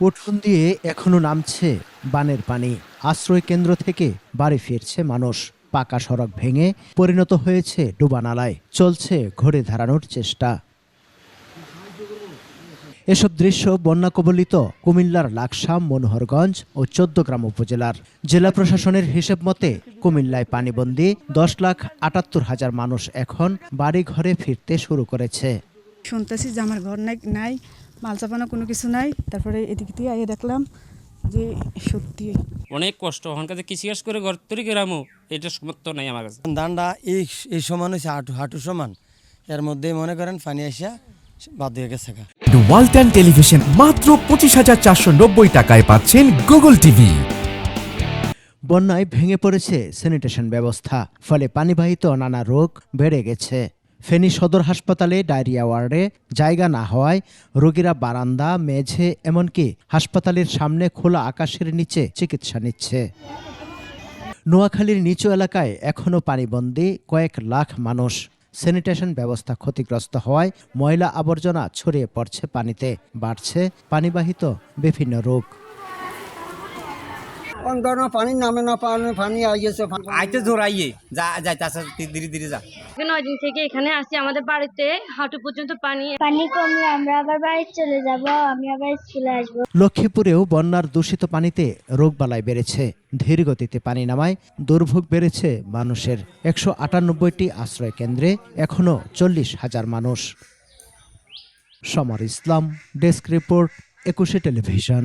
উঠোন দিয়ে এখনও নামছে বানের পানি। আশ্রয় কেন্দ্র থেকে বাড়ি ফিরছে মানুষ। পাকা সড়ক ভেঙে পরিণত হয়েছে ডুবানালায়। চলছে ঘুরে ধারানোর চেষ্টা। এসব দৃশ্য বন্যা কবলিত কুমিল্লার লাকসাম, মনোহরগঞ্জ ও চোদ্দগ্রাম উপজেলার। জেলা প্রশাসনের হিসেব মতে কুমিল্লায় পানিবন্দি দশ লাখ আটাত্তর হাজার মানুষ এখন বাড়ি ঘরে ফিরতে শুরু করেছে। শুনতেছি যে আমার ঘর নাই নাই। মাল চাপানো কোনো কিছু নাই। তারপরে এদিক থেকে আইয়ে দেখলাম যে সত্যি। অনেক কষ্ট ওখানকার কৃষিকাজ করে ঘর তৈরি গ্রামও এটা সমর্থ নাই আমার কাছে। ধানটা এই এই সমান হয়েছে হাঁটু হাঁটু সমান। এর মধ্যে মনে করেন পানি আসা বাদ হয়ে গেছে। ওয়ালটন টেলিভিশন মাত্র পঁচিশ হাজার চারশো নব্বই টাকায় পাচ্ছেন গুগল টিভি বন্যায় ভেঙে পড়েছে স্যানিটেশন ব্যবস্থা ফলে পানিবাহিত নানা রোগ বেড়ে গেছে। ফেনী সদর হাসপাতালে ডায়রিয়া ওয়ার্ডে জায়গা না হওয়ায় রোগীরা বারান্দা, মেঝে, এমনকি হাসপাতালের সামনে খোলা আকাশের নিচে চিকিৎসা নিচ্ছে। নোয়াখালীর নিচু এলাকায় এখনও পানিবন্দী কয়েক লাখ মানুষ। স্যানিটেশন ব্যবস্থা ক্ষতিগ্রস্ত হওয়ায় ময়লা আবর্জনা ছড়িয়ে পড়ছে পানিতে, বাড়ছে পানিবাহিত বিভিন্ন রোগ। পানি নামে না পানি পানি আইয়েছে আইতে জোর আইয়ে যা যাইতে ধীরে ধীরে যা নয় দিন থেকে এখানে আসি আমাদের বাড়িতে। হাঁটু পর্যন্ত পানি। পানি কমলে আমরা আবার বাড়ি চলে যাব আমি আবার স্কুলে আসব। লক্ষ্মীপুরেও বন্যার দূষিত পানিতে রোগবালাই বেড়েছে। ধীর গতিতে পানি নামায় দুর্ভোগ বেড়েছে মানুষের। একশো আটানব্বইটি আশ্রয় কেন্দ্রে এখনও চল্লিশ হাজার মানুষ। Samar Islam desk report Ekushey Television.